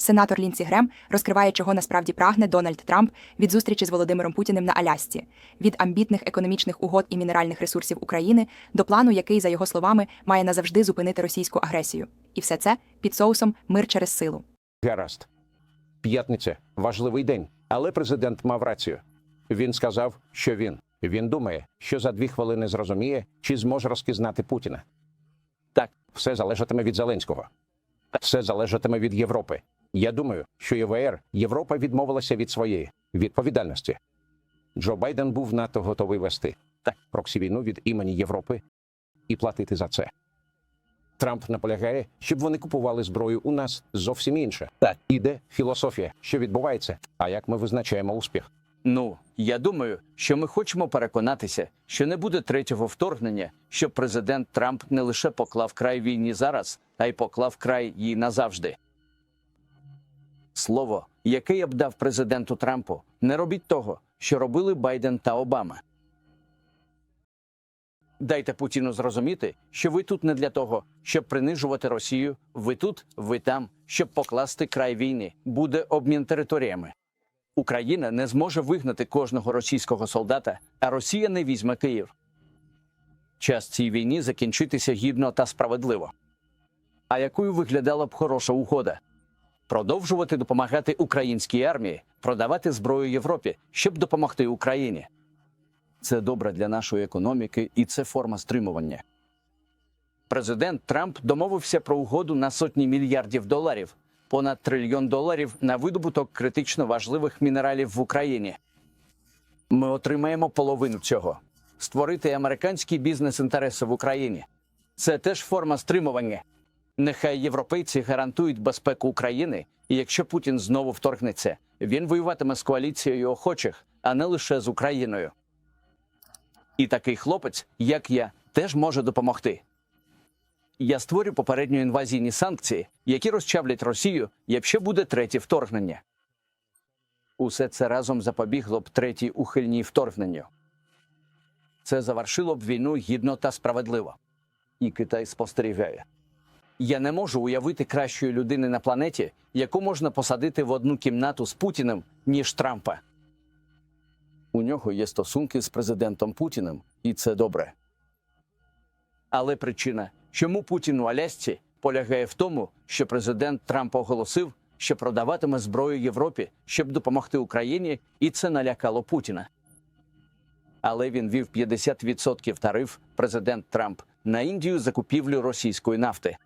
Сенатор Лінсі Грем розкриває, чого насправді прагне Дональд Трамп від зустрічі з Володимиром Путіним на Алясці, від амбітних економічних угод і мінеральних ресурсів України до плану, який, за його словами, має назавжди зупинити російську агресію. І все це під соусом мир через силу. Гаразд. П'ятниця важливий день, але президент мав рацію. Він сказав, що він. Він думає, що за дві хвилини зрозуміє, чи зможе розпізнати Путіна. Так, все залежатиме від Зеленського. Все залежатиме від Європи. Я думаю, що ЄВР Європа відмовилася від своєї відповідальності. Джо Байден був надто готовий вести так проксі війну від імені Європи і платити за це. Трамп наполягає, щоб вони купували зброю у нас зовсім інше. Так. Іде філософія, що відбувається, а як ми визначаємо успіх. Ну, я думаю, що ми хочемо переконатися, що не буде третього вторгнення, щоб президент Трамп не лише поклав край війні зараз, а й поклав край їй назавжди. Слово, яке я б дав президенту Трампу, не робіть того, що робили Байден та Обама. Дайте Путіну зрозуміти, що ви тут не для того, щоб принижувати Росію. Ви тут, ви там, щоб покласти край війни. Буде обмін територіями. Україна не зможе вигнати кожного російського солдата, а Росія не візьме Київ. Час цій війні закінчитися гідно та справедливо. А якою виглядала б хороша угода? Продовжувати допомагати українській армії, продавати зброю Європі, щоб допомогти Україні. Це добре для нашої економіки і це форма стримування. Президент Трамп домовився про угоду на сотні мільярдів доларів, понад трильйон доларів на видобуток критично важливих мінералів в Україні. Ми отримаємо половину цього створити американські бізнес-інтереси в Україні. Це теж форма стримування. Нехай європейці гарантують безпеку України, і якщо Путін знову вторгнеться, він воюватиме з коаліцією охочих, а не лише з Україною. І такий хлопець, як я, теж може допомогти. Я створю попередньо інвазійні санкції, які розчавлять Росію, якщо буде третє вторгнення. Усе це разом запобігло б третій ухильній вторгненню. Це завершило б війну гідно та справедливо. І Китай спостерігає. Я не можу уявити кращої людини на планеті, яку можна посадити в одну кімнату з Путіним, ніж Трампа. У нього є стосунки з президентом Путіним, і це добре. Але причина, чому Путін у Алясці, полягає в тому, що президент Трамп оголосив, що продаватиме зброю Європі, щоб допомогти Україні, і це налякало Путіна. Але він вів 50% тариф президент Трамп на Індію закупівлю російської нафти.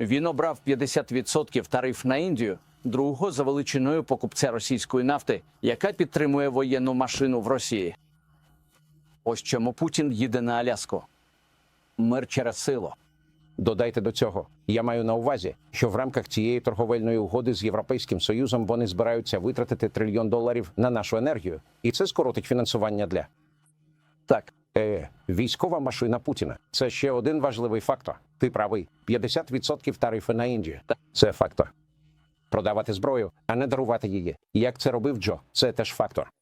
Він обрав 50% тариф на Індію, другого за величиною покупця російської нафти, яка підтримує воєнну машину в Росії. Ось чому Путін їде на Аляску. Мир через силу. Додайте до цього. Я маю на увазі, що в рамках цієї торговельної угоди з Європейським Союзом вони збираються витратити трильйон доларів на нашу енергію, і це скоротить фінансування для Так, е, військова машина Путіна. Це ще один важливий фактор. Ти правий. 50% тарифи на Індію. Це фактор. Продавати зброю, а не дарувати її. Як це робив Джо, це теж фактор.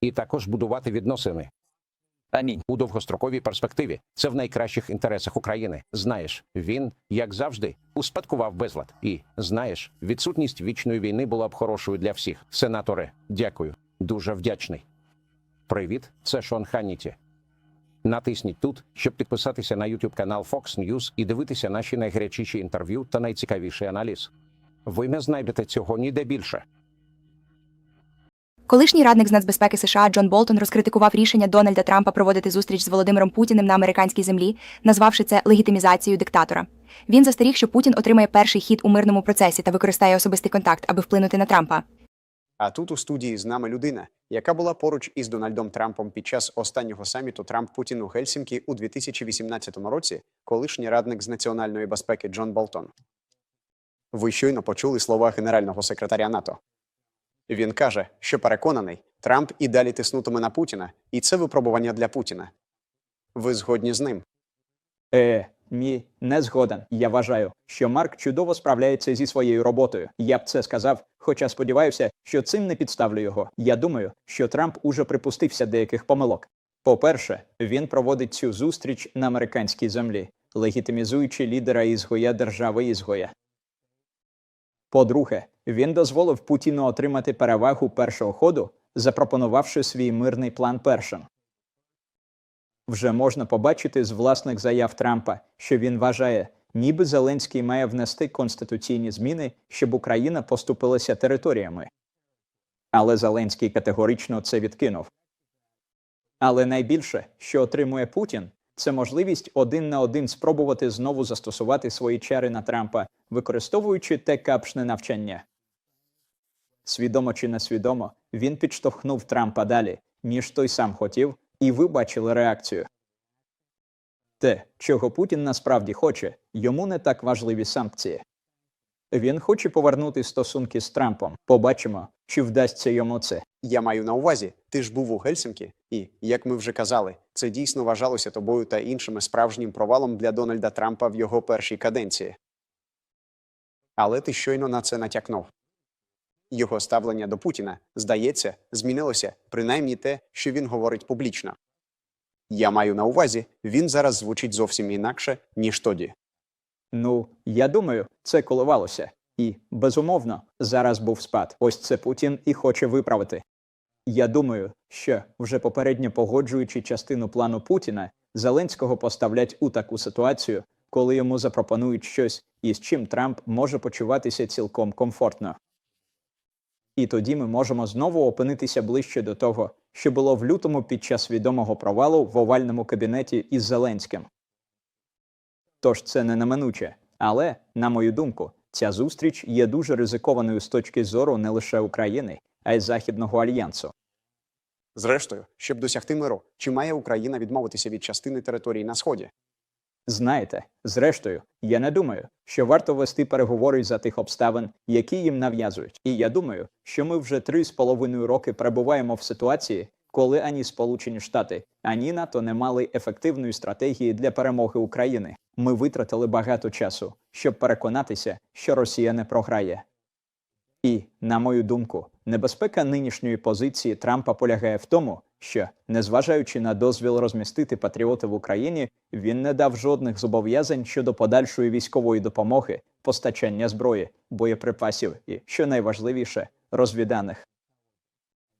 І також будувати відносини амінь. у довгостроковій перспективі. Це в найкращих інтересах України. Знаєш, він, як завжди, успадкував безлад. І знаєш, відсутність вічної війни була б хорошою для всіх. Сенаторе, дякую. Дуже вдячний. Привіт, це Шон Ханіті. Натисніть тут, щоб підписатися на YouTube канал Fox News і дивитися наші найгарячіші інтерв'ю та найцікавіший аналіз. Ви не знайдете цього ніде більше. Колишній радник з нацбезпеки США Джон Болтон розкритикував рішення Дональда Трампа проводити зустріч з Володимиром Путіним на американській землі, назвавши це легітимізацією диктатора. Він застеріг, що Путін отримає перший хід у мирному процесі та використає особистий контакт, аби вплинути на Трампа. А тут у студії з нами людина, яка була поруч із Дональдом Трампом під час останнього саміту Трамп Путін у Гельсінкі у 2018 році, колишній радник з національної безпеки Джон Болтон. Ви щойно почули слова генерального секретаря НАТО. Він каже, що переконаний, Трамп і далі тиснутиме на Путіна, і це випробування для Путіна. Ви згодні з ним? Е, ні, не згоден. Я вважаю, що Марк чудово справляється зі своєю роботою. Я б це сказав, хоча сподіваюся, що цим не підставлю його. Я думаю, що Трамп уже припустився деяких помилок. По-перше, він проводить цю зустріч на американській землі, легітимізуючи лідера ізгоя держави ізгоя. По-друге, він дозволив Путіну отримати перевагу першого ходу, запропонувавши свій мирний план першим. Вже можна побачити з власних заяв Трампа, що він вважає, ніби Зеленський має внести конституційні зміни, щоб Україна поступилася територіями. Але Зеленський категорично це відкинув. Але найбільше, що отримує Путін, це можливість один на один спробувати знову застосувати свої чари на Трампа, використовуючи те капшне навчання. Свідомо чи несвідомо, він підштовхнув Трампа далі, ніж той сам хотів, і ви бачили реакцію. Те, чого Путін насправді хоче, йому не так важливі санкції. Він хоче повернути стосунки з Трампом. Побачимо, чи вдасться йому це. Я маю на увазі, ти ж був у Гельсінкі, і, як ми вже казали, це дійсно вважалося тобою та іншими справжнім провалом для Дональда Трампа в його першій каденції. Але ти щойно на це натякнув. Його ставлення до Путіна, здається, змінилося принаймні те, що він говорить публічно. Я маю на увазі, він зараз звучить зовсім інакше, ніж тоді. Ну, я думаю, це коливалося. І, безумовно, зараз був спад. Ось це Путін і хоче виправити. Я думаю, що, вже попередньо погоджуючи частину плану Путіна, Зеленського поставлять у таку ситуацію, коли йому запропонують щось, із чим Трамп може почуватися цілком комфортно. І тоді ми можемо знову опинитися ближче до того, що було в лютому під час відомого провалу в овальному кабінеті із Зеленським. Тож це не неминуче. Але, на мою думку, ця зустріч є дуже ризикованою з точки зору не лише України, а й Західного альянсу. Зрештою, щоб досягти миру, чи має Україна відмовитися від частини території на сході? Знаєте, зрештою, я не думаю, що варто вести переговори за тих обставин, які їм нав'язують. І я думаю, що ми вже три з половиною роки перебуваємо в ситуації, коли ані Сполучені Штати, ані НАТО не мали ефективної стратегії для перемоги України. Ми витратили багато часу, щоб переконатися, що Росія не програє. І, на мою думку, небезпека нинішньої позиції Трампа полягає в тому, що, незважаючи на дозвіл розмістити патріоти в Україні, він не дав жодних зобов'язань щодо подальшої військової допомоги, постачання зброї, боєприпасів і, що найважливіше, розвіданих.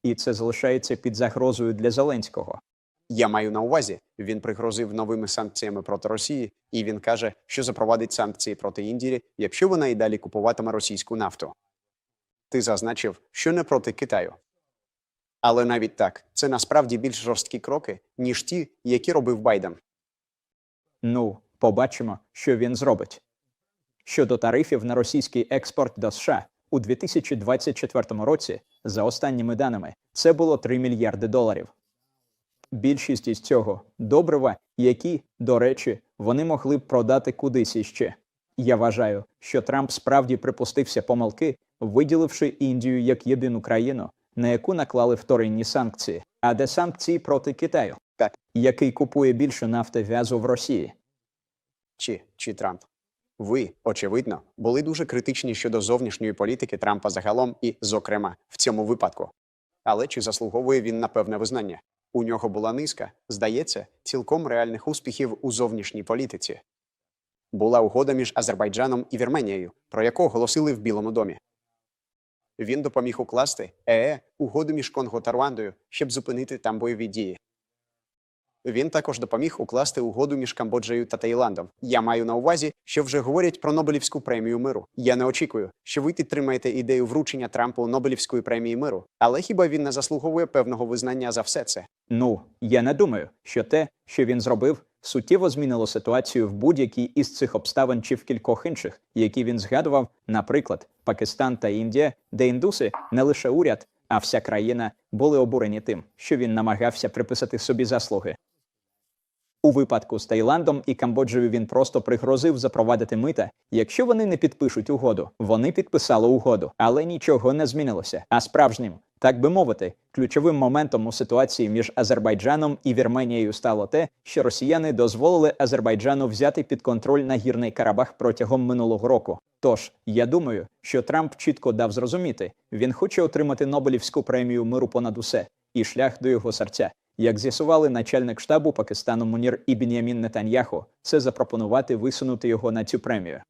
І це залишається під загрозою для Зеленського. Я маю на увазі, він пригрозив новими санкціями проти Росії, і він каже, що запровадить санкції проти Індії, якщо вона і далі купуватиме російську нафту. Ти зазначив, що не проти Китаю. Але навіть так, це насправді більш жорсткі кроки, ніж ті, які робив Байден. Ну, побачимо, що він зробить. Щодо тарифів на російський експорт до США у 2024 році, за останніми даними, це було 3 мільярди доларів. Більшість із цього добрива, які, до речі, вони могли б продати кудись іще. Я вважаю, що Трамп справді припустився помилки, виділивши Індію як єдину країну, на яку наклали вторинні санкції, а де санкції проти Китаю, Так. який купує більше нафти в'язу в Росії. Чи, чи Трамп. Ви, очевидно, були дуже критичні щодо зовнішньої політики Трампа загалом і, зокрема, в цьому випадку. Але чи заслуговує він на певне визнання? У нього була низка, здається, цілком реальних успіхів у зовнішній політиці. Була угода між Азербайджаном і Вірменією, про яку оголосили в Білому домі. Він допоміг укласти ЕЕ угоду між Конго та Руандою, щоб зупинити там бойові дії. Він також допоміг укласти угоду між Камбоджею та Таїландом. Я маю на увазі, що вже говорять про Нобелівську премію миру. Я не очікую, що ви підтримаєте ідею вручення Трампу Нобелівської премії миру, але хіба він не заслуговує певного визнання за все це? Ну, я не думаю, що те, що він зробив, суттєво змінило ситуацію в будь-якій із цих обставин чи в кількох інших, які він згадував, наприклад, Пакистан та Індія, де індуси не лише уряд, а вся країна були обурені тим, що він намагався приписати собі заслуги. У випадку з Таїландом і Камбоджею він просто пригрозив запровадити мита. Якщо вони не підпишуть угоду, вони підписали угоду, але нічого не змінилося. А справжнім, так би мовити, ключовим моментом у ситуації між Азербайджаном і Вірменією стало те, що росіяни дозволили Азербайджану взяти під контроль нагірний Карабах протягом минулого року. Тож я думаю, що Трамп чітко дав зрозуміти, він хоче отримати Нобелівську премію миру понад усе і шлях до його серця. Як з'ясували начальник штабу Пакистану Мунір і Бін'ямін Нетаньяху, це запропонувати висунути його на цю премію.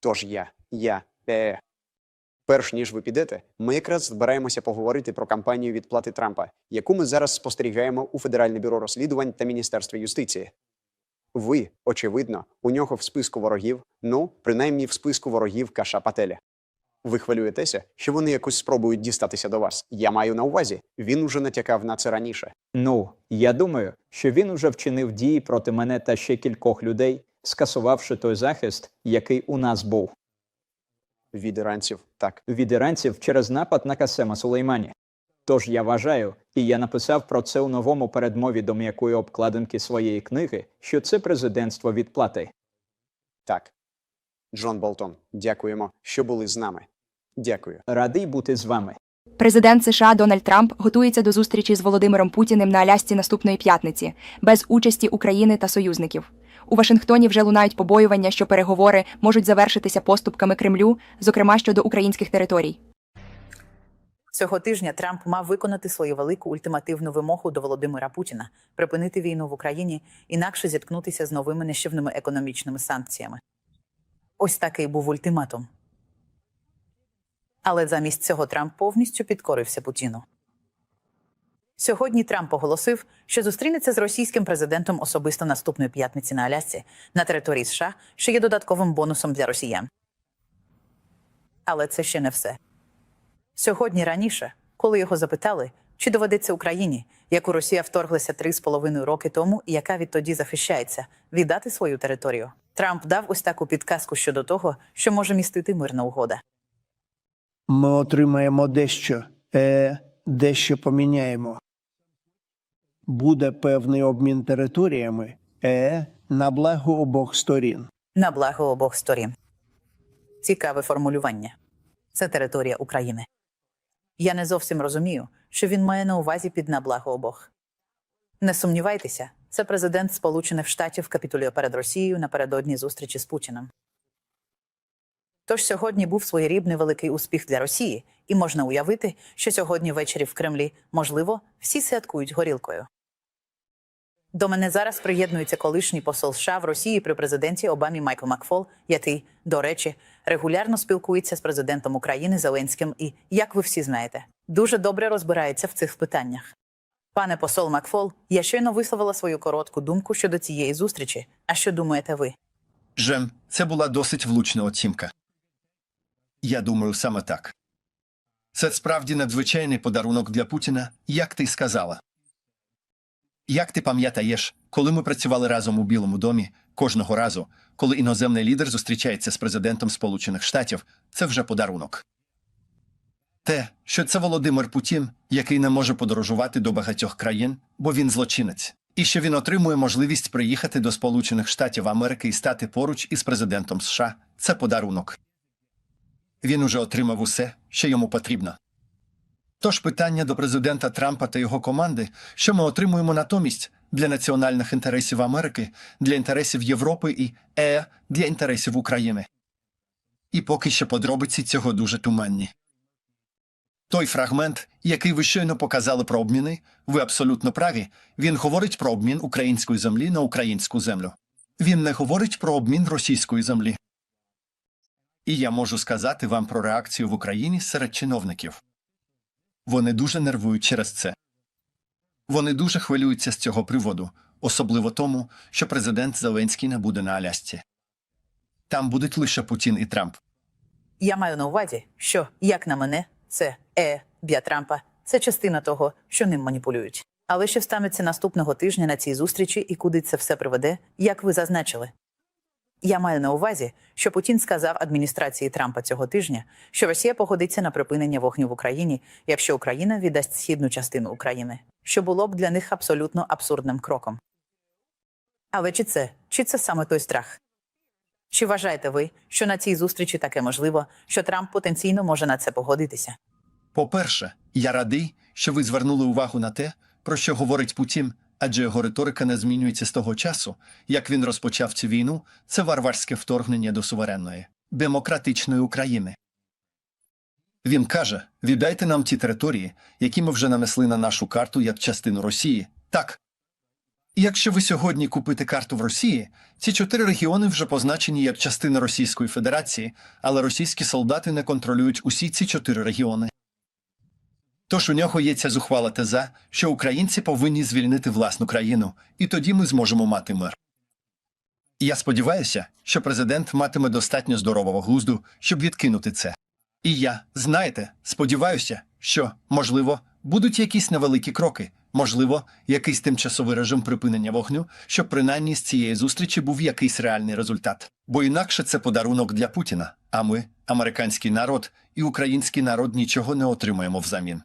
Тож я, я, Е. Перш ніж ви підете, ми якраз збираємося поговорити про кампанію відплати Трампа, яку ми зараз спостерігаємо у Федеральне бюро розслідувань та Міністерстві юстиції. Ви, очевидно, у нього в списку ворогів, ну, принаймні в списку ворогів Каша Пателя. Ви хвилюєтеся, що вони якось спробують дістатися до вас. Я маю на увазі, він уже натякав на це раніше. Ну, я думаю, що він уже вчинив дії проти мене та ще кількох людей, скасувавши той захист, який у нас був Від іранців, так. від іранців через напад на Касема Сулеймані. Тож я вважаю, і я написав про це у новому передмові до м'якої обкладинки своєї книги, що це президентство відплати. Так. Джон Болтон, дякуємо, що були з нами. Дякую. Радий бути з вами. Президент США Дональд Трамп готується до зустрічі з Володимиром Путіним на Алясці наступної п'ятниці, без участі України та союзників. У Вашингтоні вже лунають побоювання, що переговори можуть завершитися поступками Кремлю, зокрема щодо українських територій. Цього тижня Трамп мав виконати свою велику ультимативну вимогу до Володимира Путіна припинити війну в Україні, інакше зіткнутися з новими нищівними економічними санкціями. Ось такий був ультиматум. Але замість цього Трамп повністю підкорився Путіну. Сьогодні Трамп оголосив, що зустрінеться з російським президентом особисто наступної п'ятниці на Алясці на території США, що є додатковим бонусом для росіян. Але це ще не все. Сьогодні раніше, коли його запитали, чи доведеться Україні, яку Росія вторглася три з половиною роки тому, і яка відтоді захищається, віддати свою територію, Трамп дав ось таку підказку щодо того, що може містити мирна угода. Ми отримаємо дещо, е, дещо поміняємо. Буде певний обмін територіями, е, на благо обох сторін. На благо обох сторін. Цікаве формулювання. Це територія України. Я не зовсім розумію, що він має на увазі під на благо обох. Не сумнівайтеся, це президент Сполучених Штатів капітулює перед Росією напередодні зустрічі з Путіним. Тож сьогодні був своєрідний великий успіх для Росії, і можна уявити, що сьогодні ввечері в Кремлі, можливо, всі святкують горілкою. До мене зараз приєднується колишній посол США в Росії при президенті Обамі Майкл Макфол, який, до речі, регулярно спілкується з президентом України Зеленським і, як ви всі знаєте, дуже добре розбирається в цих питаннях. Пане посол Макфол, я щойно висловила свою коротку думку щодо цієї зустрічі. А що думаєте ви? Жем, це була досить влучна оцінка. Я думаю саме так. Це справді надзвичайний подарунок для Путіна, як ти сказала. Як ти пам'ятаєш, коли ми працювали разом у Білому домі, кожного разу, коли іноземний лідер зустрічається з президентом Сполучених Штатів, це вже подарунок. Те, що це Володимир Путін, який не може подорожувати до багатьох країн, бо він злочинець, і що він отримує можливість приїхати до Сполучених Штатів Америки і стати поруч із президентом США, це подарунок. Він уже отримав усе, що йому потрібно. Тож питання до президента Трампа та його команди, що ми отримуємо натомість для національних інтересів Америки, для інтересів Європи і е для інтересів України. І поки що подробиці цього дуже туманні. Той фрагмент, який ви щойно показали про обміни, ви абсолютно праві. Він говорить про обмін української землі на українську землю. Він не говорить про обмін російської землі. І я можу сказати вам про реакцію в Україні серед чиновників. Вони дуже нервують через це. Вони дуже хвилюються з цього приводу, особливо тому, що президент Зеленський не буде на Алясці. Там будуть лише Путін і Трамп. Я маю на увазі, що, як на мене, це е для Трампа, це частина того, що ним маніпулюють. Але що станеться наступного тижня на цій зустрічі і куди це все приведе, як ви зазначили? Я маю на увазі, що Путін сказав адміністрації Трампа цього тижня, що Росія погодиться на припинення вогню в Україні, якщо Україна віддасть східну частину України, що було б для них абсолютно абсурдним кроком. Але чи це, чи це саме той страх? Чи вважаєте ви, що на цій зустрічі таке можливо, що Трамп потенційно може на це погодитися? По-перше, я радий, що ви звернули увагу на те, про що говорить Путін, адже його риторика не змінюється з того часу, як він розпочав цю війну, це варварське вторгнення до суверенної, демократичної України. Він каже: віддайте нам ті території, які ми вже нанесли на нашу карту як частину Росії. Так. Якщо ви сьогодні купите карту в Росії, ці чотири регіони вже позначені як частина Російської Федерації, але російські солдати не контролюють усі ці чотири регіони. Тож у нього є ця зухвала теза, що українці повинні звільнити власну країну, і тоді ми зможемо мати мир. Я сподіваюся, що президент матиме достатньо здорового глузду, щоб відкинути це. І я, знаєте, сподіваюся, що, можливо, будуть якісь невеликі кроки, можливо, якийсь тимчасовий режим припинення вогню, щоб принаймні з цієї зустрічі був якийсь реальний результат. Бо інакше це подарунок для Путіна, а ми, американський народ і український народ, нічого не отримаємо взамін.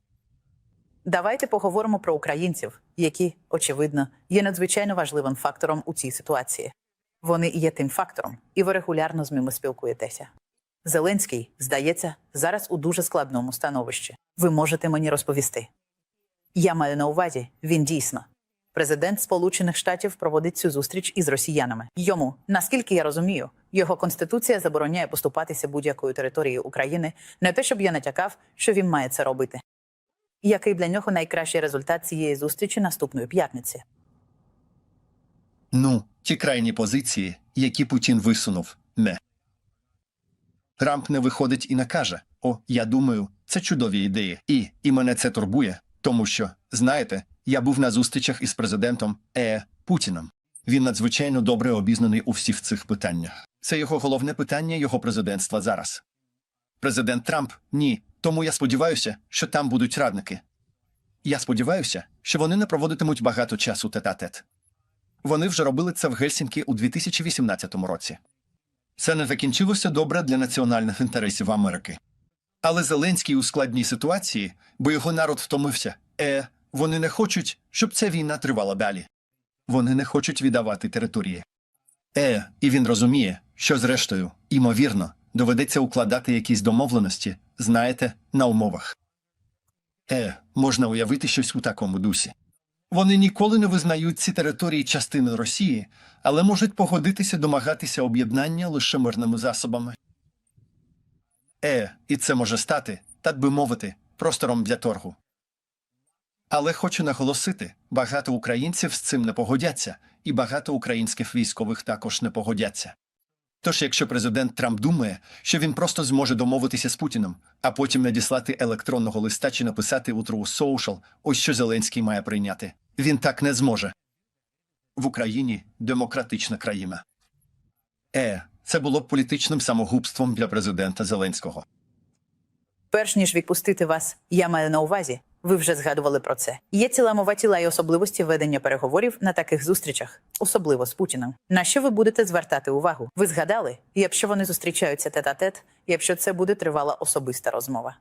Давайте поговоримо про українців, які, очевидно, є надзвичайно важливим фактором у цій ситуації. Вони є тим фактором, і ви регулярно з ними спілкуєтеся. Зеленський, здається, зараз у дуже складному становищі. Ви можете мені розповісти. Я маю на увазі, він дійсно. Президент Сполучених Штатів проводить цю зустріч із росіянами. Йому, наскільки я розумію, його конституція забороняє поступатися будь-якою територією України, не те, щоб я натякав, що він має це робити. Який для нього найкращий результат цієї зустрічі наступної п'ятниці? Ну, ті крайні позиції, які Путін висунув, не. Трамп не виходить і не каже: О, я думаю, це чудові ідеї. І, і мене це турбує, тому що, знаєте, я був на зустрічах із президентом Е. Путіном. Він надзвичайно добре обізнаний у всіх цих питаннях. Це його головне питання його президентства зараз. Президент Трамп ні. Тому я сподіваюся, що там будуть радники. Я сподіваюся, що вони не проводитимуть багато часу тет-а-тет. Вони вже робили це в Гельсінкі у 2018 році. Це не закінчилося добре для національних інтересів Америки. Але Зеленський у складній ситуації, бо його народ втомився. Е, вони не хочуть, щоб ця війна тривала далі. Вони не хочуть віддавати території. Е, і він розуміє, що зрештою, імовірно, доведеться укладати якісь домовленості, знаєте, на умовах. Е, можна уявити щось у такому дусі. Вони ніколи не визнають ці території частиною Росії, але можуть погодитися домагатися об'єднання лише мирними засобами. Е, і це може стати, так би мовити, простором для торгу. Але хочу наголосити, багато українців з цим не погодяться, і багато українських військових також не погодяться. Тож, якщо президент Трамп думає, що він просто зможе домовитися з Путіним, а потім надіслати електронного листа чи написати у True Social, ось що Зеленський має прийняти, він так не зможе. В Україні демократична країна. Е, це було б політичним самогубством для президента Зеленського. Перш ніж відпустити вас, я маю на увазі. Ви вже згадували про це. Є ціла мова тіла і особливості ведення переговорів на таких зустрічах, особливо з Путіним. На що ви будете звертати увагу? Ви згадали, якщо вони зустрічаються тет-а-тет, якщо це буде тривала особиста розмова.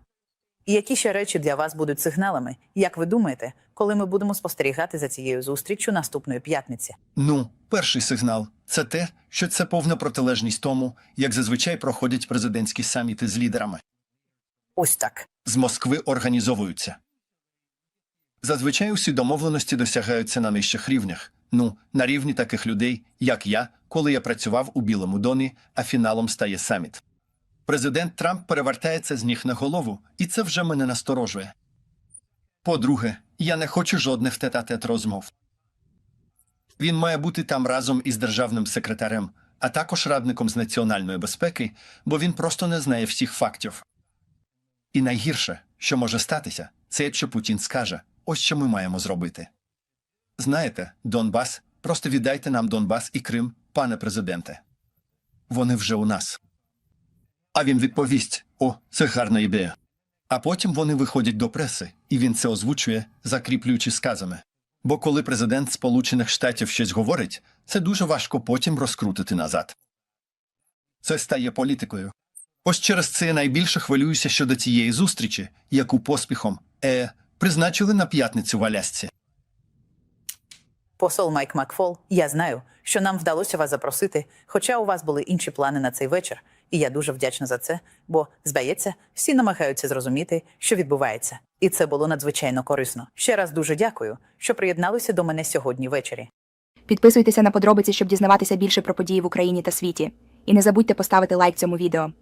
І які ще речі для вас будуть сигналами? Як ви думаєте, коли ми будемо спостерігати за цією зустріччю наступної п'ятниці? Ну, перший сигнал це те, що це повна протилежність тому, як зазвичай проходять президентські саміти з лідерами. Ось так. З Москви організовуються. Зазвичай усі домовленості досягаються на нижчих рівнях. Ну, на рівні таких людей, як я, коли я працював у Білому домі, а фіналом стає саміт. Президент Трамп перевертається з ніг на голову, і це вже мене насторожує. По-друге, я не хочу жодних тет-а-тет розмов. Він має бути там разом із державним секретарем, а також радником з національної безпеки, бо він просто не знає всіх фактів. І найгірше, що може статися, це якщо Путін скаже, ось що ми маємо зробити. Знаєте, Донбас, просто віддайте нам Донбас і Крим, пане президенте. Вони вже у нас. А він відповість: О, це гарна ідея. А потім вони виходять до преси, і він це озвучує, закріплюючи сказами. Бо коли президент Сполучених Штатів щось говорить, це дуже важко потім розкрутити назад. Це стає політикою. Ось через це я найбільше хвилююся щодо цієї зустрічі, яку поспіхом е призначили на п'ятницю в Алясці. Посол Майк Макфол, я знаю, що нам вдалося вас запросити, хоча у вас були інші плани на цей вечір, і я дуже вдячна за це, бо, здається, всі намагаються зрозуміти, що відбувається, і це було надзвичайно корисно. Ще раз дуже дякую, що приєдналися до мене сьогодні ввечері. Підписуйтеся на подробиці, щоб дізнаватися більше про події в Україні та світі. І не забудьте поставити лайк цьому відео.